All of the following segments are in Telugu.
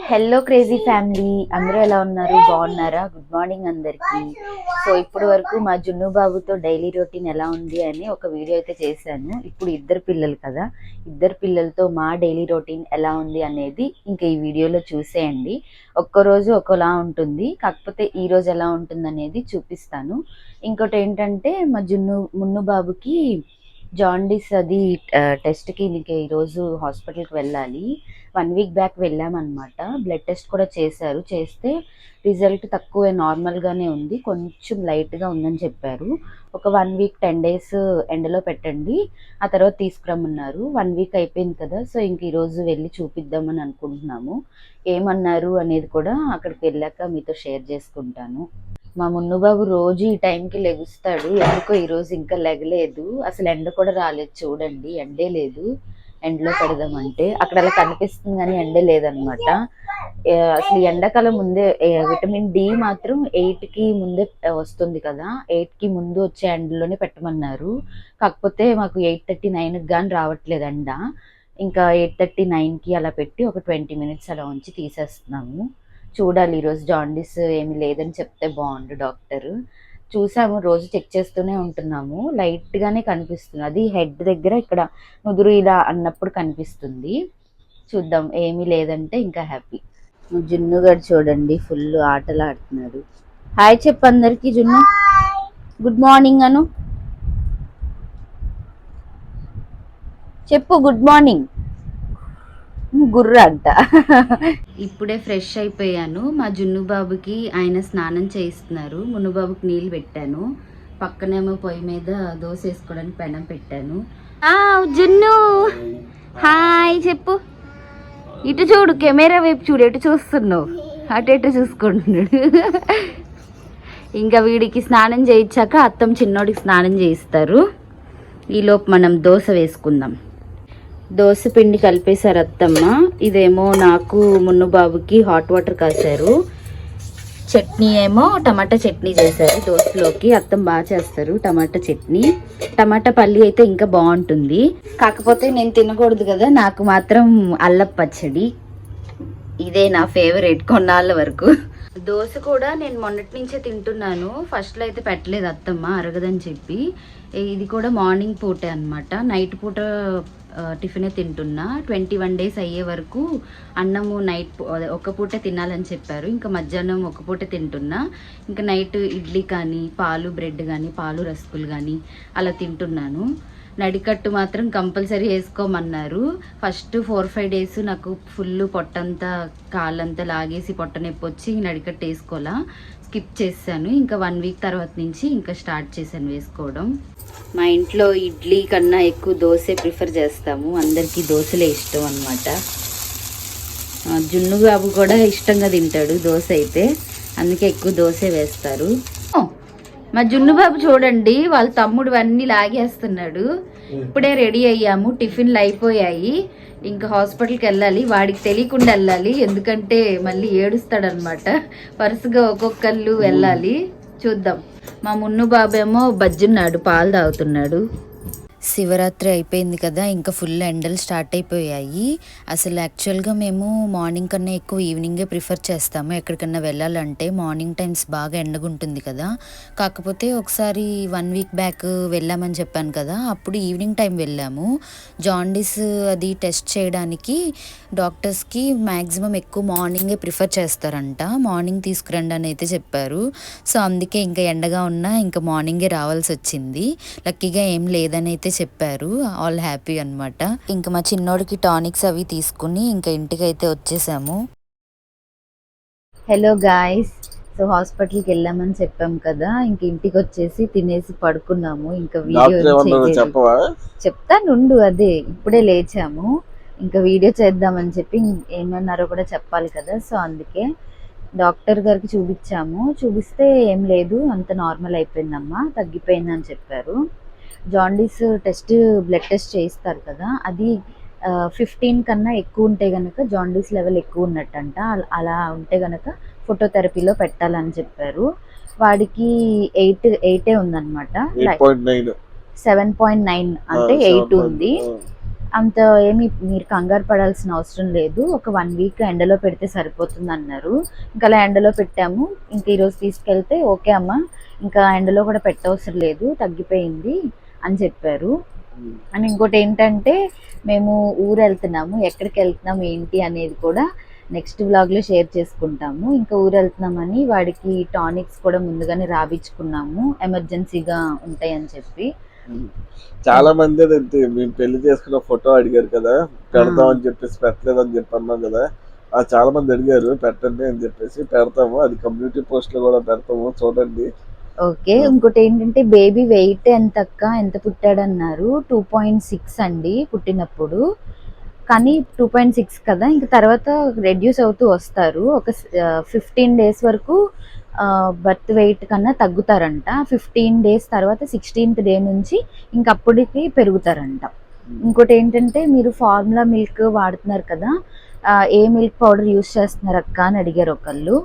హలో క్రేజీ ఫ్యామిలీ అందరూ ఎలా ఉన్నారు? బాగున్నారా? గుడ్ మార్నింగ్ అందరికి. సో ఇప్పటి వరకు మా జున్ను బాబుతో డైలీ రొటీన్ ఎలా ఉంది అని ఒక వీడియో అయితే చేశాను. ఇప్పుడు ఇద్దరు పిల్లలు కదా. ఇద్దరు పిల్లలతో మా డైలీ రొటీన్ ఎలా ఉంది అనేది ఇంకా ఈ వీడియోలో చూసేయండి. ఒక్క రోజు ఉంటుంది. కాకపోతే ఈ రోజు ఎలా ఉంటుంది అనేది చూపిస్తాను. ఇంకోటి ఏంటంటే మా జున్ను మున్ను బాబుకి జాండీస్ అది టెస్ట్కి నీకు ఈరోజు హాస్పిటల్కి వెళ్ళాలి. వన్ వీక్ బ్యాక్ వెళ్ళామన్నమాట. బ్లడ్ టెస్ట్ కూడా చేశారు. చేస్తే రిజల్ట్ తక్కువ నార్మల్గానే ఉంది. కొంచెం లైట్గా ఉందని చెప్పారు. ఒక వన్ వీక్ టెన్ డేస్ ఎండలో పెట్టండి. ఆ తర్వాత తీసుకురమ్మన్నారు. వన్ వీక్ అయిపోయింది కదా సో ఇంక ఈరోజు వెళ్ళి చూపిద్దామని అనుకుంటున్నాము. ఏమన్నారు అనేది కూడా అక్కడికి వెళ్ళాక మీతో షేర్ చేసుకుంటాను. మా మున్నుబాబు రోజు ఈ టైంకి లెగుస్తాడు. ఎందుకో ఈరోజు ఇంకా లెగలేదు. అసలు ఎండ కూడా రాలేదు చూడండి. ఎండే లేదు. ఎండలో పెడదామంటే. అక్కడ అలా కనిపిస్తుంది కానీ ఎండే లేదనమాట. అసలు ఎండాకాలం ముందే విటమిన్ డి మాత్రం ఎయిట్కి ముందే వస్తుంది కదా. ఎయిట్కి ముందు వచ్చే ఎండలోనే పెట్టమన్నారు. కాకపోతే మాకు ఎయిట్ థర్టీ నైన్ కానీ రావట్లేదు ఎండ. ఇంకా ఎయిట్ థర్టీ నైన్కి అలా పెట్టి ఒక ట్వంటీ మినిట్స్ అలా ఉంచి తీసేస్తున్నాము. చూడాలి ఈరోజు జాండీస్ ఏమి లేదని చెప్తే బాగుండు డాక్టర్. చూసాము రోజు చెక్ చేస్తూనే ఉంటున్నాము. లైట్గానే కనిపిస్తుంది. అది హెడ్ దగ్గర ఇక్కడ నుదురు ఇలా అన్నప్పుడు కనిపిస్తుంది. చూద్దాం ఏమీ లేదంటే ఇంకా హ్యాపీ జున్ను గారు చూడండి ఫుల్ ఆటలు ఆడుతున్నాడు. హాయ్ చెప్పు అందరికి జున్ను. గుడ్ మార్నింగ్ అను. చెప్పు గుడ్ మార్నింగ్ గుర్ర అంట. ఇప్పుడే ఫ్రెష్ అయిపోయాను. మా జున్ను బాబుకి ఆయన స్నానం చేయిస్తున్నారు. మున్ను బాబుకి నీళ్ళు పెట్టాను. పక్కనేమో పొయ్యి మీద దోశ వేసుకోవడానికి పెనం పెట్టాను. ఆ జున్ను! హాయ్ చెప్పు. ఇటు చూడు కెమెరా వైపు చూడు. ఎటు చూస్తున్నావు? అటు ఎటు చూసుకుంటున్నాడు. ఇంకా వీడికి స్నానం చేయించాక అత్తం చిన్నోడికి స్నానం చేయిస్తారు. ఈలోపు మనం దోశ వేసుకుందాం. దోశ పిండి కలిపేశారు అత్తమ్మ. ఇదేమో నాకు మున్ను బాబుకి హాట్ వాటర్ కాశారు. చట్నీ ఏమో టమాటా చట్నీ చేశారు దోశలోకి. అత్తం బాగా చేస్తారు టమాటా చట్నీ. టమాటా పల్లి అయితే ఇంకా బాగుంటుంది. కాకపోతే నేను తినకూడదు కదా నాకు మాత్రం అల్ల పచ్చడి. ఇదే నా ఫేవరెట్ కొన్నాళ్ళ వరకు. దోశ కూడా నేను మొన్నటి నుంచే తింటున్నాను. ఫస్ట్లో అయితే పెట్టలేదు అత్తమ్మ అరగదని చెప్పి. ఇది కూడా మార్నింగ్ పూటే అనమాట నైట్ పూట టిఫినే తింటున్నా. ట్వంటీ వన్ డేస్ అయ్యే వరకు అన్నము నైట్ ఒక పూటే తినాలని చెప్పారు. ఇంకా మధ్యాహ్నం ఒక పూటే తింటున్నా. ఇంకా నైట్ ఇడ్లీ కానీ పాలు బ్రెడ్ కానీ పాలు రస్కులు కానీ అలా తింటున్నాను. నడికట్టు మాత్రం కంపల్సరీ వేసుకోమన్నారు. ఫస్ట్ ఫోర్ ఫైవ్ డేస్ నాకు ఫుల్ పొట్టంతా కాళ్ళంతా లాగేసి పొట్ట నొప్పి వచ్చి నడికట్టు వేసుకోవాలా. స్కిప్ చేశాను. ఇంకా వన్ వీక్ తర్వాత నుంచి ఇంకా స్టార్ట్ చేశాను వేసుకోవడం. మా ఇంట్లో ఇడ్లీ కన్నా ఎక్కువ దోశ ప్రిఫర్ చేస్తాము. అందరికీ దోశలే ఇష్టం అనమాట జున్ను బాబు కూడా ఇష్టంగా తింటాడు దోశ అయితే. అందుకే ఎక్కువ దోశ వేస్తారు. మా జున్ను బాబు చూడండి వాళ్ళ తమ్ముడు అన్నీ లాగేస్తున్నాడు. ఇప్పుడే రెడీ అయ్యాము టిఫిన్లు అయిపోయాయి. ఇంకా హాస్పిటల్కి వెళ్ళాలి వాడికి తెలియకుండా వెళ్ళాలి ఎందుకంటే మళ్ళీ ఏడుస్తాడనమాట. వరుసగా ఒక్కొక్కళ్ళు వెళ్ళాలి. చూద్దాం. మా మున్ను బాబేమో బజ్జున్నాడు పాలు తాగుతున్నాడు. శివరాత్రి అయిపోయింది కదా ఇంకా ఫుల్ ఎండలు స్టార్ట్ అయిపోయాయి. అసలు యాక్చువల్గా మేము మార్నింగ్ కన్నా ఎక్కువ ఈవినింగే ప్రిఫర్ చేస్తాము. ఎక్కడికన్నా వెళ్ళాలంటే మార్నింగ్ టైమ్స్ బాగా ఎండగుంటుంది కదా. కాకపోతే ఒకసారి వన్ వీక్ బ్యాక్ వెళ్ళామని చెప్పాను కదా అప్పుడు ఈవినింగ్ టైం వెళ్ళాము. జాండీస్ అది టెస్ట్ చేయడానికి డాక్టర్స్కి మ్యాక్సిమం ఎక్కువ మార్నింగే ప్రిఫర్ చేస్తారంట. మార్నింగ్ తీసుకురండి అని అయితే చెప్పారు. సో అందుకే ఇంకా ఎండగా ఉన్నా ఇంకా మార్నింగే రావాల్సి వచ్చింది. లక్కీగా ఏం లేదని అయితే చెప్పారు. ఆల్ హ్యాపీ అన్నమాట. ఇంకా మా చిన్నోడికి టానిక్స్ అవి తీసుకుని ఇంకా ఇంటికి అయితే వచ్చేసాము హలో గాయస్ సో హాస్పిటల్కి వెళ్ళామని చెప్పాం కదా. ఇంక ఇంటికి వచ్చేసి తినేసి పడుకున్నాము. ఇంకా వీడియో చెప్పవా? చెప్తానుండు అదే. ఇప్పుడే లేచాము. ఇంకా వీడియో చేద్దామని చెప్పి ఏమన్నారో కూడా చెప్పాలి కదా. సో అందుకే డాక్టర్ గారికి చూపించాము. చూపిస్తే ఏం లేదు. అంత నార్మల్ అయిపోయిందమ్మా. తగ్గిపోయిందని చెప్పారు. జాండీస్ టెస్ట్ బ్లడ్ టెస్ట్ చేయిస్తారు కదా. అది ఫిఫ్టీన్ కన్నా ఎక్కువ ఉంటే గనక జాండీస్ లెవెల్ ఎక్కువ ఉన్నట్టంట. అల- అలా ఉంటే గనక ఫోటోథెరపీలో పెట్టాలని చెప్పారు. వాడికి ఎయిట్ ఎయిటే ఉందన్నమాట. సెవెన్ పాయింట్ నైన్ అంటే ఎయిట్ ఉంది. అంత ఏమి మీరు కంగారు పడాల్సిన అవసరం లేదు. ఒక వన్ వీక్ ఎండలో పెడితే సరిపోతుంది అన్నారు ఇంకా అలా ఎండలో పెట్టాము. ఇంక ఈరోజు తీసుకెళ్తే ఓకే అమ్మ. ఇంకా ఎండలో కూడా పెట్టవసరం లేదు. తగ్గిపోయింది. అని చెప్పారు. అండ్ ఇంకోటి ఏంటంటే మేము ఊరు వెళ్తున్నాము ఎక్కడికి వెళ్తున్నాం ఏంటి అనేది కూడా నెక్స్ట్ వ్లాగ్లో షేర్ చేసుకుంటాము. ఇంకా ఊరు వెళ్తున్నామని వాడికి టానిక్స్ కూడా ముందుగానే రాపించుకున్నాము ఎమర్జెన్సీగా ఉంటాయని చెప్పి. చాలా మంది మేము పెళ్ళి చేసుకున్న ఫోటో అడిగారు కదా పెడతాం అని చెప్పేసి పెట్టలేదు అని చెప్పి అన్నాం కదా ఆ చాలా మంది అడిగారు పెట్టండి అని చెప్పేసి పెడతాము. అది కమ్యూనిటీ పోస్ట్లో కూడా పెడతాము చూడండి. ఓకే ఇంకోటి ఏంటంటే బేబీ వెయిట్ ఎంత అక్క ఎంత పుట్టాడన్నారు? టూ పాయింట్ సిక్స్ అండి పుట్టినప్పుడు. కానీ టూ పాయింట్ సిక్స్ కదా ఇంక తర్వాత రెడ్యూస్ అవుతూ వస్తారు. ఒక ఫిఫ్టీన్ డేస్ వరకు బర్త్ వెయిట్ కన్నా తగ్గుతారంట. ఫిఫ్టీన్ డేస్ తర్వాత సిక్స్టీన్త్ డే నుంచి ఇంకప్పటికి పెరుగుతారంట. ఇంకోటి ఏంటంటే మీరు ఫార్ములా మిల్క్ వాడుతున్నారు కదా ఏ మిల్క్ పౌడర్ యూస్ చేస్తున్నారు అక్క అని అడిగారు ఒకళ్ళు.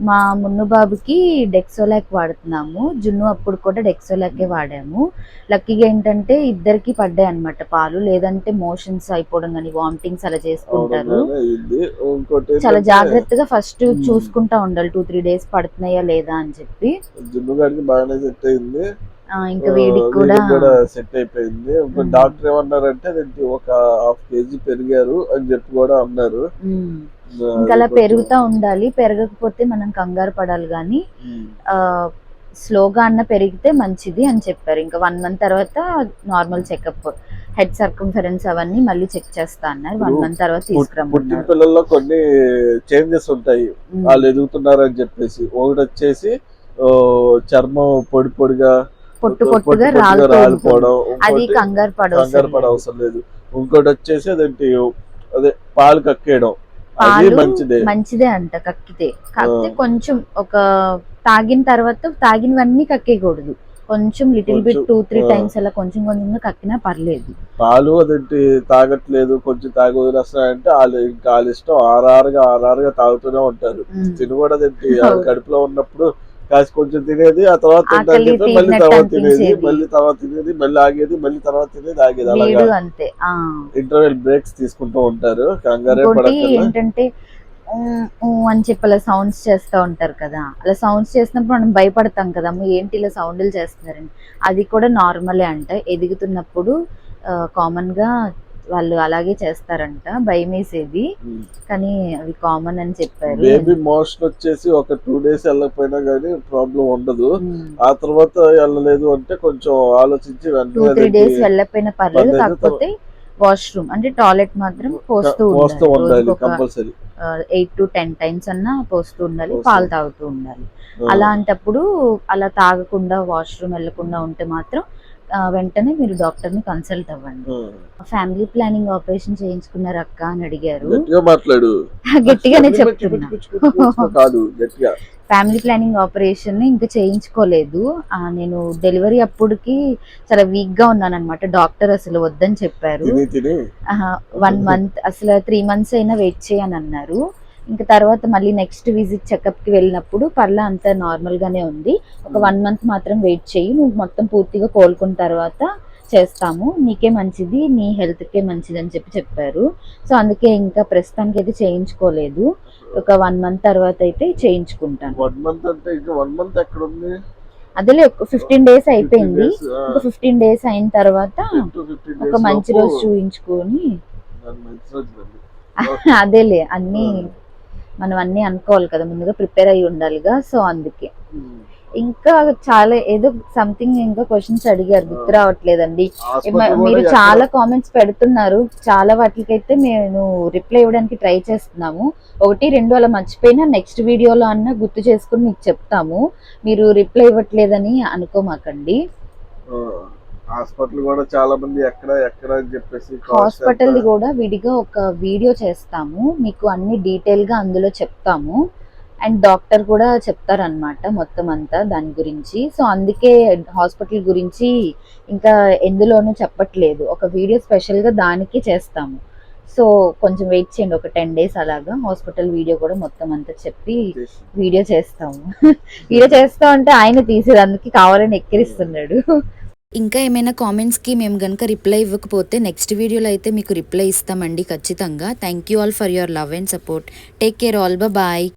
మా మున్ను బాబుకి డెక్సోలాక్ వాడుతున్నాము. జున్ను అప్పుడు కూడా డెక్సోలాకే వాడాము. లక్కీగా ఏంటంటే ఇద్దరికి పడ్డాయి అనమాట పాలు. లేదంటే మోషన్స్ అయిపోవడం కానీ వామిటింగ్స్ అలా చేసుకుంటారు. చాలా జాగ్రత్తగా ఫస్ట్. చూసుకుంటా ఉండాలి. టూ త్రీ డేస్ పడుతున్నాయా లేదా అని చెప్పి. జున్ను గారికి బాగానే సెట్ అయింది. ఇంకా వీడికి కూడా సెట్ అయిపోయింది. డాక్టర్ ఏమన్నారంటే ఒక హాఫ్ కేజీ పెరిగారు అని చెప్పి కూడా అన్నారు. ఇంకా అలా పెరుగుతా ఉండాలి. పెరగకపోతే మనం కంగారు పడాలి కానీ స్లోగా అన్న పెరిగితే మంచిది అని చెప్పారు. ఇంకా వన్ మంత్ తర్వాత నార్మల్ చెకప్ హెడ్ సర్కంఫరెన్స్ అవన్నీ మళ్ళీ చెక్ చేస్తా అన్నారు. వన్ మంత్ తర్వాత తీసుకురమ్మన్నారు. పిల్లల్లో కొన్ని చేంజెస్ ఉంటాయి. వాళ్ళు ఎదుగుతున్నారు అని చెప్పేసి. ఒకటి వచ్చేసి చర్మం పొడి పొడిగా పొట్టు పొట్టు పొట్టుగా. రాలిపోవడం అది కంగారు కంగారు పడ అవసరం లేదు ఇంకోటి వచ్చేసి అదేంటి అదే పాలు కక్కేయడం పాలు మంచిదే మంచిదే అంట కక్కితే కాకపోతే. కొంచెం ఒక తాగిన తర్వాత తాగినవన్నీ కక్కేయకూడదు కొంచెం లిటిల్ బిట్ కొంచెం, టూ త్రీ. టైమ్స్ అలా కొంచెం కొంచెంగా కక్కినా పర్లేదు పాలు అదేంటి తాగట్లేదు కొంచెం తాగి వదిలేస్తున్నారంటే వాళ్ళు ఇంకా వాళ్ళ ఇష్టం ఆరారుగా ఆరారుగా తాగుతూనే ఉంటారు. తిని కూడా అదేంటి. కడుపులో ఉన్నప్పుడు కాసి కొంచెం తినేది ఆ తర్వాత చెప్పి మళ్ళీ తర్వాత తినేది. మళ్ళీ తర్వాత తినేది మళ్ళీ ఆగేది మళ్ళీ తర్వాత తినేది ఆగేది అలాగా. అంతే ఆ. ఇంటర్వెల్ బ్రేక్స్ తీసుకుంటూ ఉంటారు కంగారే ఏంటంటే అని చెప్పి అలా సౌండ్స్ చేస్తూ ఉంటారు కదా. అలా సౌండ్స్ చేసినప్పుడు మనం భయపడతాం కదా ఏంటి ఇలా సౌండ్లు చేస్తున్నారని. అది కూడా నార్మలే అంట. ఎదుగుతున్నప్పుడు కామన్గా వాళ్ళు అలాగే చేస్తారంట. భయం వేసేది కానీ అవి కామన్ అని చెప్పారు. బేబీ మోషన్ వచ్చేసి ఒక టూ డేస్ వెళ్ళకపోయినా గానీ ప్రాబ్లం ఉండదు. ఆ తర్వాత వెళ్ళలేదు అంటే కొంచెం ఆలోచించి టూ త్రీ డేస్ వెళ్ళకపోయినా పర్లేదు. కాకపోతే వాష్రూమ్ అంటే టాయిలెట్ మాత్రం పోస్తూ ఉండాలి. Compulsory. Eight to ten times అన్నా పోస్తూ ఉండాలి. పాలు తాగుతూ ఉండాలి. అలాంటప్పుడు అలా తాగకుండా వాష్రూమ్ వెళ్ళకుండా ఉంటే మాత్రం వెంటనే మీరు డాక్టర్ని కన్సల్ట్ అవ్వండి. ఫ్యామిలీ ప్లానింగ్ ఆపరేషన్ చేయించుకున్నారు అక్క అని అడిగారు. మాట్లాడు. గట్టిగానే చెప్తున్నా. కాదు గట్టిగా. ఫ్యామిలీ ప్లానింగ్ ఆపరేషన్ ఇంకా చేయించుకోలేదు. నేను డెలివరీ అప్పుడుకి చాలా వీక్గా ఉన్నాను అనమాట డాక్టర్ అసలు వద్దని చెప్పారు. వన్ మంత్ అసలు త్రీ మంత్స్ అయినా వెయిట్ చేయని అన్నారు ఇంకా తర్వాత మళ్ళీ నెక్స్ట్ విజిట్ చెకప్కి వెళ్ళినప్పుడు పర్లా అంతా నార్మల్ గానే ఉంది. ఒక వన్ మంత్ మాత్రం వెయిట్ చేయి నువ్వు మొత్తం పూర్తిగా కోలుకున్న తర్వాత చేస్తాము. నీకే మంచిది నీ హెల్త్ కే మంచిది అని చెప్పి చెప్పారు. సో అందుకే ఇంకా ప్రస్తుతానికి అయితే చేయించుకోలేదు. ఒక వన్ మంత్ తర్వాత అయితే చేయించుకుంటాను. వన్ మంత్ అంటే ఇంకా వన్ మంత్ ఎక్కడ ఉంది అదేలే ఫిఫ్టీన్ డేస్ అయిపోయింది. ఒక ఫిఫ్టీన్ డేస్ అయిన తర్వాత ఒక మంచి రోజు చూయించుకొని. అదేలే అన్ని మనం అన్ని అనుకోవాలి కదా ముందుగా ప్రిపేర్ అయ్యి ఉండాలిగా. సో అందుకే. ఉమ్. ఇంకా చాలా ఏదో సంథింగ్ ఇంకా క్వశ్చన్స్ అడిగారు. గుర్తు రావట్లేదండి. మీరు చాలా కామెంట్స్ పెడుతున్నారు. చాలా వాటికైతే మేము రిప్లై ఇవ్వడానికి ట్రై చేస్తున్నాము. ఒకటి రెండు అలా మర్చిపోయినా నెక్స్ట్ వీడియోలో అన్న గుర్తు చేసుకుని మీకు చెప్తాము. మీరు రిప్లై ఇవ్వట్లేదని అనుకోమాకండి. ఆ, హాస్పిటల్ కూడా చాలా మంది ఎక్కడ ఎక్కడ అని చెప్పేసి హాస్పిటల్? కూడా విడిగా ఒక వీడియో చేస్తాము. మీకు అన్ని డీటెయిల్గా అందులో చెప్తాము. అండ్ డాక్టర్ కూడా చెప్తారనమాట మొత్తం అంతా దాని గురించి. సో అందుకే హాస్పిటల్ గురించి ఇంకా ఎందులోనూ చెప్పట్లేదు. ఒక వీడియో స్పెషల్గా దానికి చేస్తాము. సో కొంచెం వెయిట్ చేయండి. ఒక టెన్ డేస్ అలాగా హాస్పిటల్ వీడియో కూడా మొత్తం అంతా చెప్పి. వీడియో చేస్తాము. వీడియో చేస్తా ఉంటే ఆయన తీసేది. అందుకే కావాలని ఎక్కిరిస్తున్నాడు. ఇంకా ఏమైనా కామెంట్స్కి మేము కనుక రిప్లై ఇవ్వకపోతే నెక్స్ట్ వీడియోలో అయితే మీకు రిప్లై ఇస్తామండి ఖచ్చితంగా. Thank you all for your love and support take care all bye